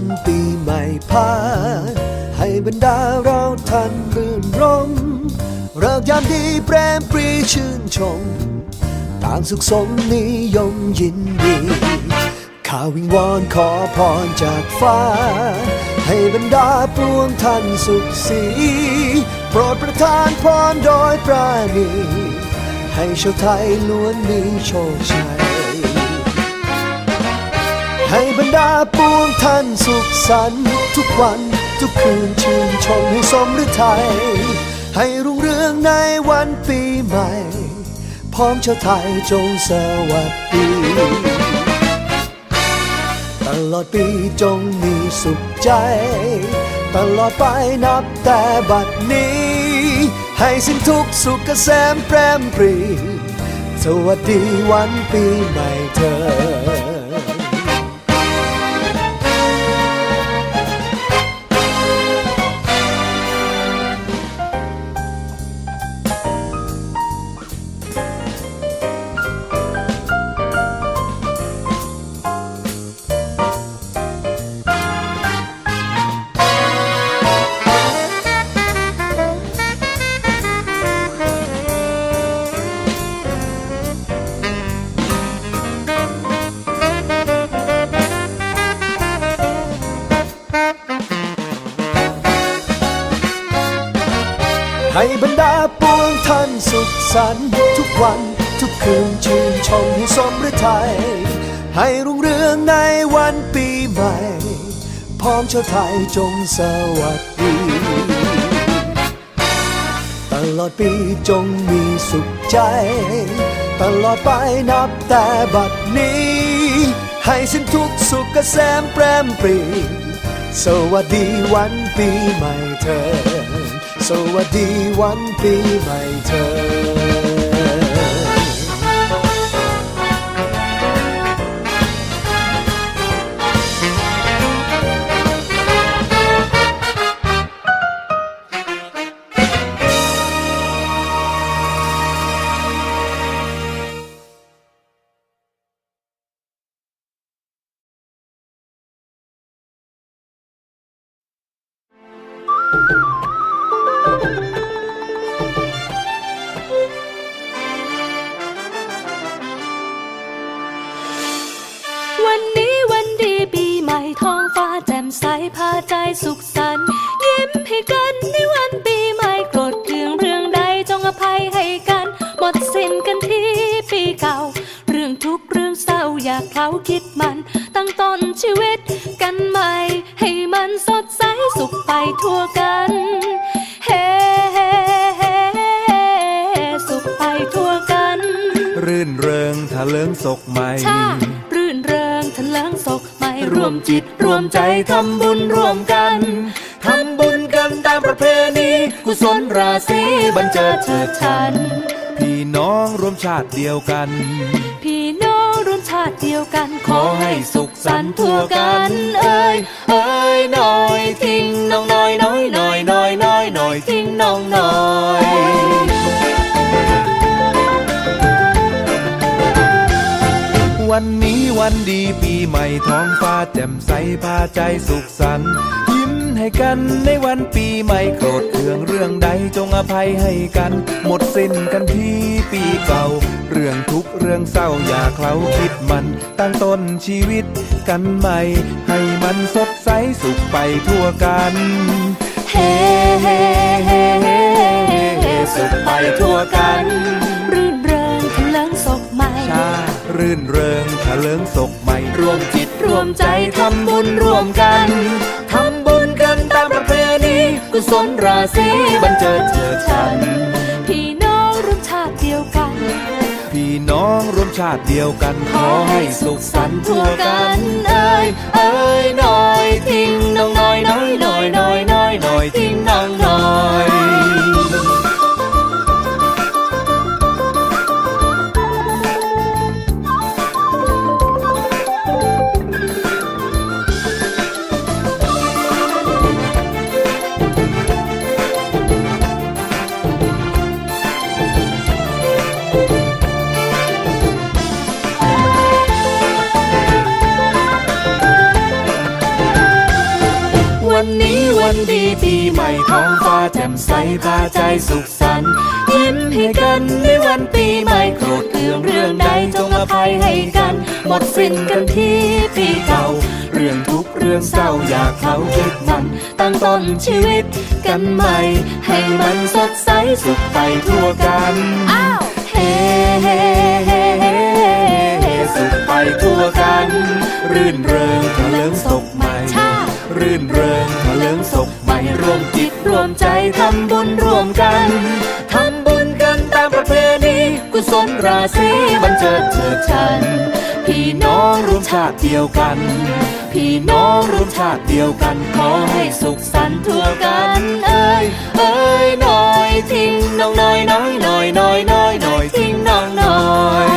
วัสดีวันปีใหม่พา ให้บรรดาเราท่านรื่นรมเริกยามดีแปรมปรีชื่นชม ต่างสุขสมนิยมยินดี ข้าวิงวอนขอพรจากฟ้า ให้บรรดาปวงท่านสุขสี โปรดประทานพรโดยปราณี ให้ชาวไทยล้วนมีโชคชัย ให้บรรดาปวงท่านสุขสันต์ทุกวันทุกคืนชื่นชมให้สมฤทัยให้รุ่งเรืองในวันปีใหม่ พร้อมชาวไทยจงสวัสดี ตลอดปีจงมีสุขใจ ตลอดไปนับแต่บัดนี้ ให้สิ้นทุกสุขเกษมแปรมปรี สวัสดีวันปีใหม่เธอ สุขสันต์ทุกวันทุกคืนชื่นชมให้สมฤทัยให้รุ่งเรืองในวันปีใหม่ พร้อมชาวไทยจงสวัสดี ตลอดปีจงมีสุขใจ ตลอดไปนับแต่บัดนี้ ให้สิ้นทุกสุขเกษมแปรมปรีสวัสดีวันปีใหม่เธอ สวัสดีวันปีใหม่เธอ ใสพาใจสุขสันต์ยิ้มให้กันในวันปีใหม่โกรธเคืองเรื่องใดจงอภัยให้กัน หมดสิ้นกันที่ปีเก่า เรื่องทุกข์เรื่องเศร้าอย่าเคล้าคิดมัน ตั้งต้นชีวิตกันใหม่ ให้มันสดใสสุขไปทั่วกันเฮ้เฮ้เฮ้สุขไปทั่วกัน รื่นเริงทะเลิงศกใหม่ ร่วมจิตร่วมใจทำบุญร่วมกันทำบุญกันตามประเพณีกุศลราศีบันเจิดเฉิดฉัน พี่น้องร่วมชาติเดียวกัน พี่น้องรุ่นชาติเดียวกันขขออให้ให้สุสุขขสัสันนต์ต์ทั่ทั่ววกักันนเอ้เอ้ยยเอ้ยน้อยทิ้งน้องน้อยน้อยน้อยน้อยน้อยน้อยทิ้งน้องน้อยวันนี้ วันดีปีใหม่ท้องฟ้าแจ่มใสพาใจสุขสันต์ยิ้มให้กันในวันปีใหม่โกรธเคืองเรื่องใดจงอภัยให้กัน หมดสิ้นกันที่ปีเก่า เรื่องทุกเรื่องเศร้าอย่าเคล้าคิดมัน ตั้งต้นชีวิตกันใหม่ ให้มันสดใสสุขไปทั่วกันเฮ้เฮ้เฮ้เฮ้สุขไปทั่วกัน รื่นเริงทะเลิงศกใหม่ รวมจิตรวมใจทำบุญร่วมกันทำบุญกันตามประเพณีกุศลราศีบันเจิดเฉิดฉัน พี่น้องรุ่นชาติเดียวกัน พี่น้องร่วมชาติเดียวกัน ขอให้สุขสันต์ทั่วกันเอ้ยเอ้ยน้อยทิ้งน้องน้อยน้อยน้อยน้อยน้อยน้อยทิ้งน้องน้อย วันดีปีใหม่ท้องฟ้าแจ่มใสพาใจสุขสันต์ยิ้มให้กันในวันปีใหม่โกรธเคืองเรื่องใดจงอภัยให้กัน หมดสิ้นกันที่ปีเก่า เรื่องทุกเรื่องเศร้าอยากเขาคิดมัน ตั้งต้นชีวิตกันใหม่ ให้มันสดใสสุขไปทั่วกันอ้าวเฮ้เฮ้เฮ้เฮ้สุขไปทั่วกัน รื่นเริงทะเลิงศกใหม่ รื่นเริงทะเลิงศกใหม่รวมจิตรวมใจทำบุญร่วมกันทำบุญกันตามประเพณีกุศลราศีบันเจิดเถิดฉัน พี่น้องร่วมชาติเดียวกัน พี่น้องร่วมชาติเดียวกันขอให้สุขสันต์ทั่วกันเอ้ยเอ้ยน่อยทิ้งน้องน้อยน้อยน้อยน้อยน้อยน้อยทิ้งน้องน้อย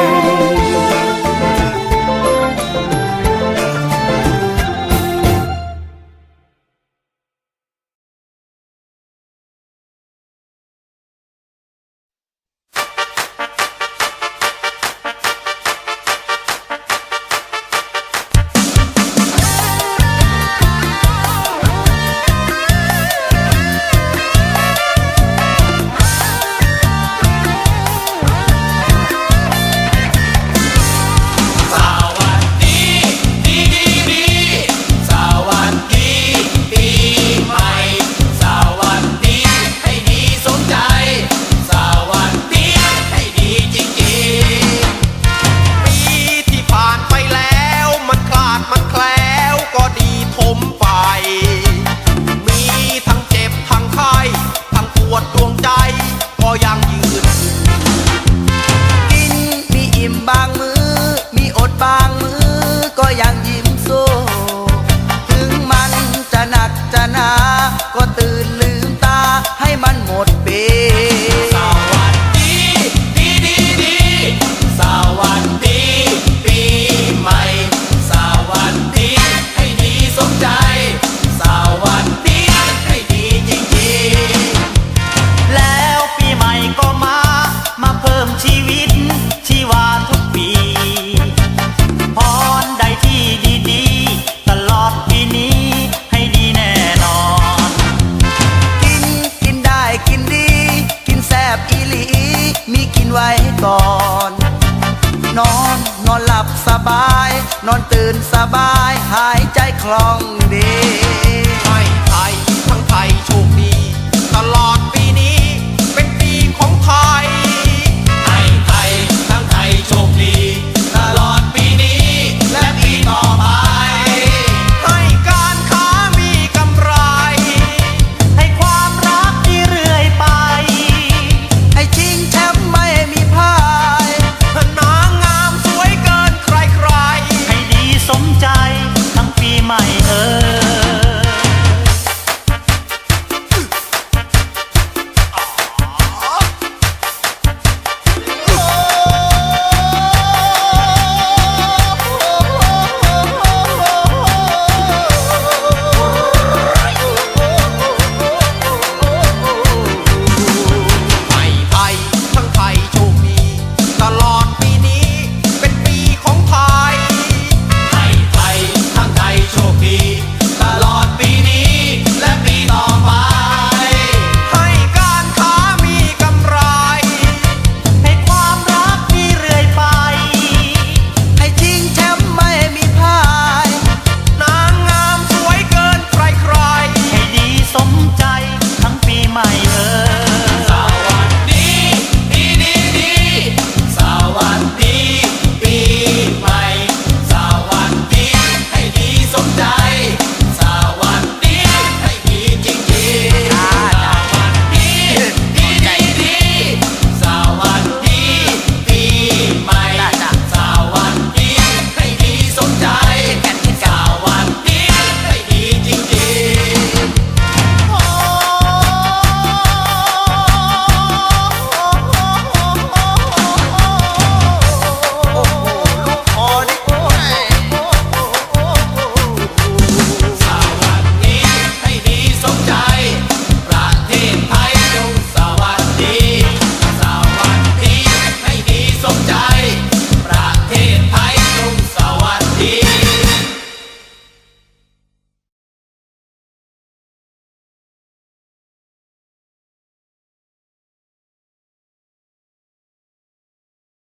สบายหายใจคล่อง